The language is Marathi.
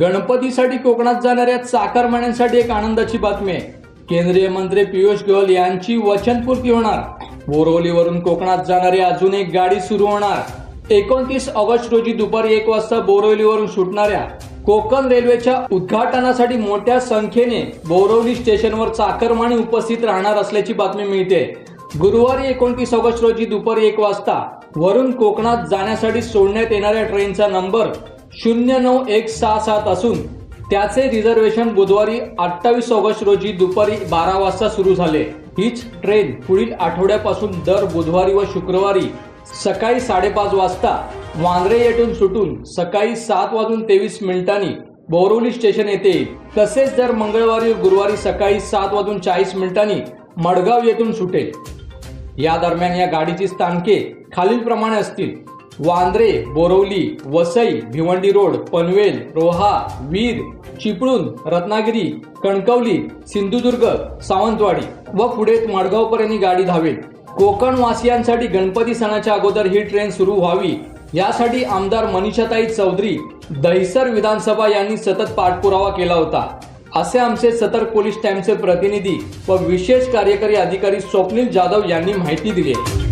गणपतीसाठी कोकणात जाणाऱ्या चाकरमान्यांसाठी एक आनंदाची बातमी आहे. केंद्रीय मंत्री पियुष गोयल यांची वचनपूर्ती होणार. बोरवलीवरून कोकणात जाणारी अजून एक गाडी सुरू होणार. एकोणतीस ऑगस्ट रोजी दुपारी एक वाजता बोरवलीवरून सुटणाऱ्या कोकण रेल्वेच्या उद्घाटनासाठी मोठ्या संख्येने बोरवली स्टेशनवर चाकरमानी उपस्थित राहणार असल्याची बातमी मिळते. गुरुवारी एकोणतीस ऑगस्ट रोजी दुपारी एक वाजता वरून कोकणात जाण्यासाठी सोडण्यात येणाऱ्या ट्रेनचा नंबर शून्य नऊ एक सहा सात असून त्याचे रिझर्वेशन बुधवारी अठ्ठावीस ऑगस्ट रोजी दुपारी बारा वाजता सुरू झाले. हीच ट्रेन पुढील आठवड्यापासून दर बुधवारी व शुक्रवारी सकाळी साडेपाच वाजता वांद्रे येथून सुटून सकाळी सात वाजून तेवीस मिनिटांनी बोरवली स्टेशन येथे तसेच दर मंगळवारी गुरुवारी सकाळी सात वाजून चाळीस मिनिटांनी मडगाव येथून सुटेल. या दरम्यान या गाडीची स्थानके खालीलप्रमाणे असतील. वांद्रे बोरवली वसई भिवंडी रोड पनवेल रोहा वीर चिपळूण रत्नागिरी कणकवली सिंधुदुर्ग सावंतवाडी व पुढे माडगावपर्यंत गाडी धावेल. कोकणवासियांसाठी गणपती सणाच्या अगोदर ही ट्रेन सुरू व्हावी. यासाठी आमदार मनीषाताई चौधरी दहिसर विधानसभा यांनी सतत पाठपुरावा केला होता. असे आमचे सतर पोलीस टाइमचे प्रतिनिधी व विशेष कार्यकारी अधिकारी स्वप्नील जाधव यांनी माहिती दिली आहे.